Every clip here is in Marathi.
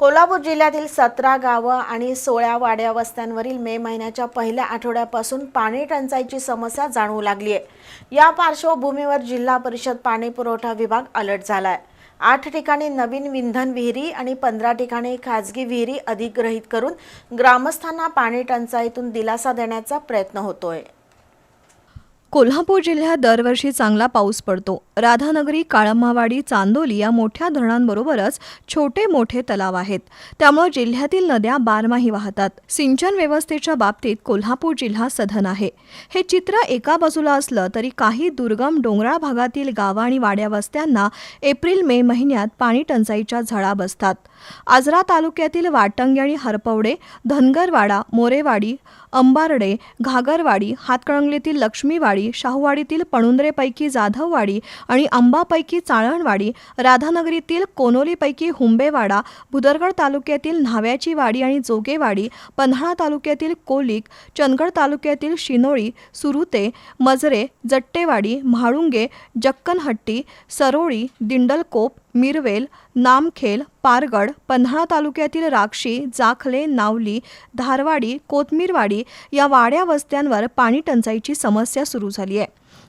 कोल्हापूर जिल्ह्यातील सतरा गावं आणि सोळा वाड्या वस्त्यांवरील मे महिन्याच्या पहिल्या आठवड्यापासून पाणी टंचाईची समस्या जाणवू लागली आहे. या पार्श्वभूमीवर जिल्हा परिषद पाणी पुरवठा विभाग अलर्ट झाला आहे आठ ठिकाणी नवीन विंधन विहिरी आणि पंधरा ठिकाणी खाजगी विहिरी अधिग्रहित करून ग्रामस्थांना पाणी टंचाईतून दिलासा देण्याचा प्रयत्न होतोय. कोल्हापूर जिल्ह्यात दरवर्षी चांगला पाऊस पडतो. राधानगरी काळम्मावाडी चांदोली या मोठ्या धरणांबरोबरच छोटे मोठे तलाव आहेत. त्यामुळे जिल्ह्यातील नद्या बारमाही वाहतात. सिंचन व्यवस्थेच्या बाबतीत कोल्हापूर जिल्हा सधन आहे. हे चित्र एका बाजूला असलं तरी काही दुर्गम डोंगराळ भागातील गावं आणि वाड्या वस्त्यांना एप्रिल मे महिन्यात पाणी टंचाईच्या झळा बसतात. आजरा तालुक्यातील वाटंगी आणि हरपवडे धनगरवाडा मोरेवाडी अंबारडे घागरवाडी हातकणंगलेतील लक्ष्मीवाडी शाहूवाडीतील पणुंद्रेपैकी जाधववाडी आणि अंबापैकी चाळणवाडी राधानगरीतील कोनोलीपैकी हुंबेवाडा भुदरगड तालुक्यातील न्हाव्याची वाडी आणि जोगेवाडी पन्हाळा तालुक्यातील कोलिक चंदगड तालुक्यातील शिनोळी सुरुते मजरे जट्टेवाडी म्हाळुंगे जक्कनहट्टी सरोळी दिंडलकोप मिरवेल नामखेल पारगड पन्हाळा तालुक्यातील राक्षी जाखले नावली धारवाडी कोथमीरवाडी या वाड्या वस्त्यांवर पाणी टंचाईची समस्या सुरू झाली आहे.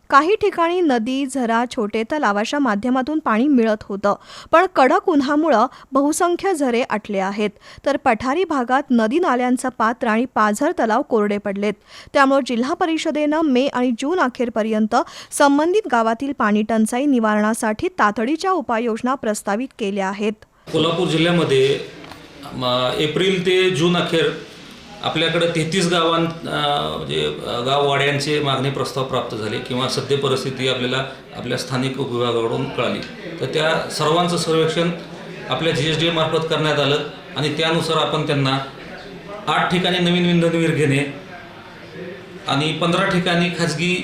काही ठिकाणी नदी झरा छोटे तलाव अशा माध्यमातून पाणी मिळत होतं पण कडक उन्हामुळं बहुसंख्य झरे आटले आहेत. तर पठारी भागात नदी नाल्यांचं पात्र आणि पाझर तलाव कोरडे पडलेत. त्यामुळे जिल्हा परिषदेनं मे आणि जून अखेरपर्यंत संबंधित गावातील पाणी टंचाई निवारणासाठी तातडीच्या उपाययोजना प्रस्तावित केल्या आहेत. कोल्हापूर जिल्ह्यामध्ये एप्रिल ते जून अखेर आपल्याकडं तेहतीस गावां म्हणजे गाववाड्यांचे मागणी प्रस्ताव प्राप्त झाले किंवा सद्य परिस्थिती आपल्याला आपल्या स्थानिक उपविभागाकडून कळाली. तर त्या सर्वांचं सर्वेक्षण आपल्या जी एस डी मार्फत करण्यात आलं आणि त्यानुसार आपण त्यांना आठ ठिकाणी नवीन विंधनवीर घेणे आणि पंधरा ठिकाणी खाजगी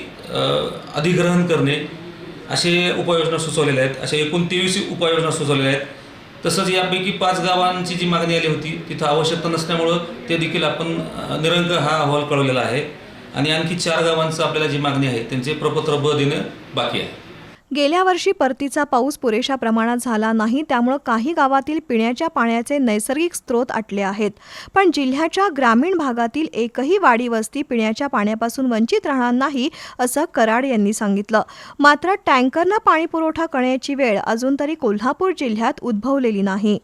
अधिग्रहण करणे असे उपाययोजना सुचवलेल्या आहेत. अशा एकूण तेवीस उपाययोजना सुचवलेल्या आहेत. तसंच यापैकी पाच गावांची जी मागणी आली होती तिथं आवश्यकता नसल्यामुळं ते देखील आपण निरंक हा अहवाल कळवलेला आहे. आणि आणखी चार गावांचं आपल्याला जी मागणी आहे त्यांचे प्रपत्र ब देणं बाकी आहे. गेल्या वर्षी परतीचा पाऊस पुरेशा प्रमाणात झाला नाही त्यामुळं काही गावातील पिण्याच्या पाण्याचे नैसर्गिक स्रोत आटले आहेत. पण जिल्ह्याच्या ग्रामीण भागातील एकही वाडी वस्ती पिण्याच्या पाण्यापासून वंचित राहणार नाही असं कराड यांनी सांगितलं. मात्र टँकरनं पाणी पुरवठा करण्याची वेळ अजून तरी कोल्हापूर जिल्ह्यात उद्भवलेली नाही.